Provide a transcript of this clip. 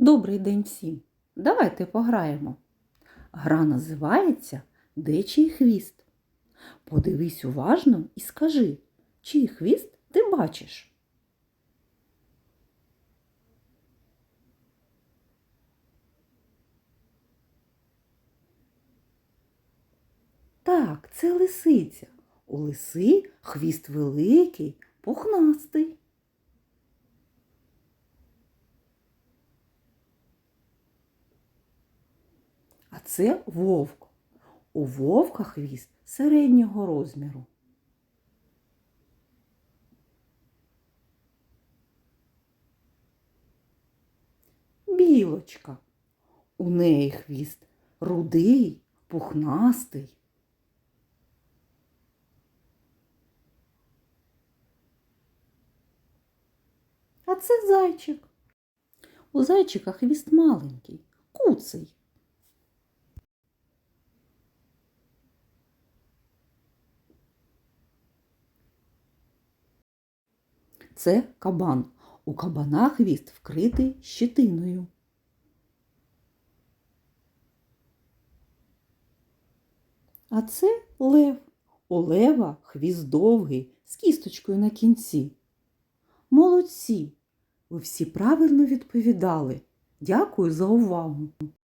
Добрий день всім! Давайте пограємо. Гра називається Де чий хвіст? Подивись уважно і скажи, чий хвіст ти бачиш? Так, це лисиця. У лиси хвіст великий, пухнастий. А це вовк. У вовка хвіст середнього розміру. Білочка. У неї хвіст рудий, пухнастий. А це зайчик. У зайчика хвіст маленький, куций. Це кабан. У кабана хвіст вкритий щетиною. А це лев. У лева хвіст довгий з кісточкою на кінці. Молодці! Ви всі правильно відповідали. Дякую за увагу.